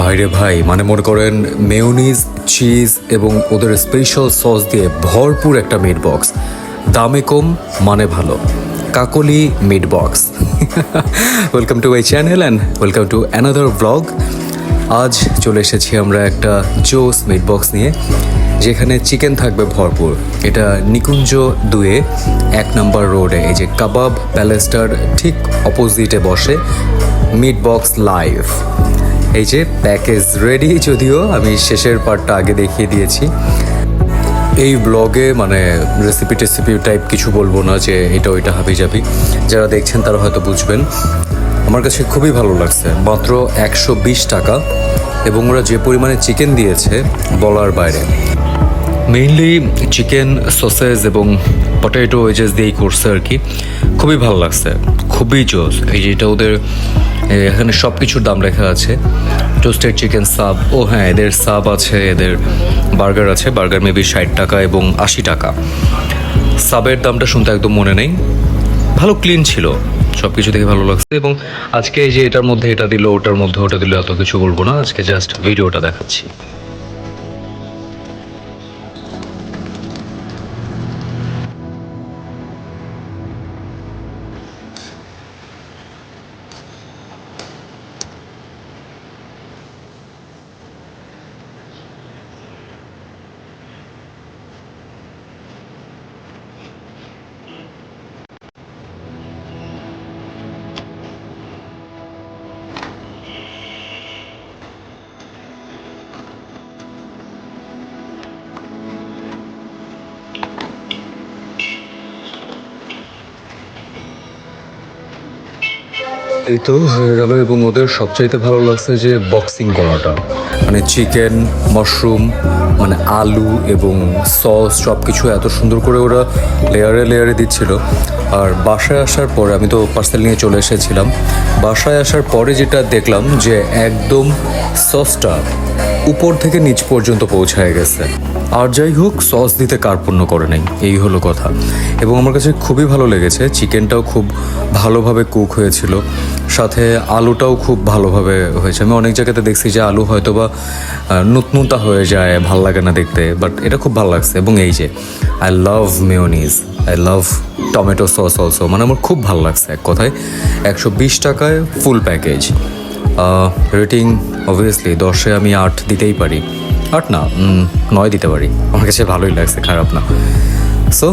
ভাইরে ভাই মানে মনে করেন মেয়নিজ, চিজ এবং ওদের স্পেশাল সস দিয়ে ভরপুর একটা মিট বক্স দামে কম মানে ভালো। Kakoli meat box welcome to my channel and welcome to another vlog আজ চলে এসেছি আমরা একটা জোস মিট বক্স নিয়ে, যেখানে চিকেন থাকবে ভরপুর। এটা নিকুঞ্জ দুয়ে, এক নম্বর রোডে, এই যে কাবাব প্যালেস্টার ঠিক অপোজিটে বসে মিট বক্স লাইভ এই যে প্যাকেজ রেডি যদিও আমি শেষের পার্টটা আগে দেখিয়ে দিয়েছি। এই ব্লগে মানে রেসিপি টেসিপি টাইপ কিছু বলব না যে এটা ওইটা হাবি যাবি যারা দেখছেন তারা হয়তো বুঝবেন। আমার কাছে খুবই ভালো লাগছে। মাত্র একশো বিশ টাকা এবং ওরা যে পরিমাণে চিকেন দিয়েছে বলার বাইরে। মেইনলি চিকেন সসেজ এবং পটেটো ওয়েজেস দিয়েই করছে আর কি। খুবই ভালো লাগছে, খুবই জোস। এই যে এটা ওদের এখানে সব কিছুর দাম লেখা আছে। টোস্টেড চিকেন সাব ও হ্যাঁ এদের সাব আছে, এদের বার্গার আছে। বার্গার মেবি ষাট টাকা এবং আশি টাকা। সাবের দামটা শুনতে একদম মনে নেই। ভালো ক্লিন ছিল সব কিছু দেখে ভালো লাগছে। এবং আজকে এই যে এটার মধ্যে এটা দিল, ওটার মধ্যে ওটা দিল, এত কিছু বলব না। আজকে জাস্ট ভিডিওটা দেখাচ্ছি। এই তো হয়ে গেল এবং ওদের সবচাইতে ভালো লাগছে যে বক্সিং করাটা। মানে চিকেন মাশরুম মানে আলু এবং সস সব কিছু এত সুন্দর করে ওরা লেয়ারে লেয়ারে দিচ্ছিল। আর বাসায় আসার পরে আমি তো পার্সেল নিয়ে চলে এসেছিলাম। বাসায় আসার পরে যেটা দেখলাম যে একদম সসটা উপর থেকে নিচ পর্যন্ত পৌঁছায় গেছে। আর যাই হোক সস দিতে কার্পণ্য করে নাই, এই হলো কথা। এবং আমার কাছে খুবই ভালো লেগেছে চিকেনটাও খুব ভালোভাবে কুক হয়েছিল। সাথে আলুটাও খুব ভালোভাবে হয়েছে। আমি অনেক জায়গাতে দেখছি যে আলু হয়তো বা নুতনুতা হয়ে যায়, ভালো লাগে না দেখতে বাট এটা খুব ভালো লাগছে। এবং এই যে I love mayonnaise I love tomato sauce also মানে আমার খুব ভালো লাগছে এক কথায়। একশো বিশ টাকায় ফুল প্যাকেজ রেটিং অবভিয়াসলি দশে আমি আট দিতেই পারি। আট না নয় দিতে পারি। আমার কাছে ভালোই লাগছে, খারাপ না। সো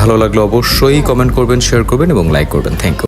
ভালো লাগল অবশ্যই কমেন্ট করবেন শেয়ার করবেন এবং লাইক করবেন। Thank you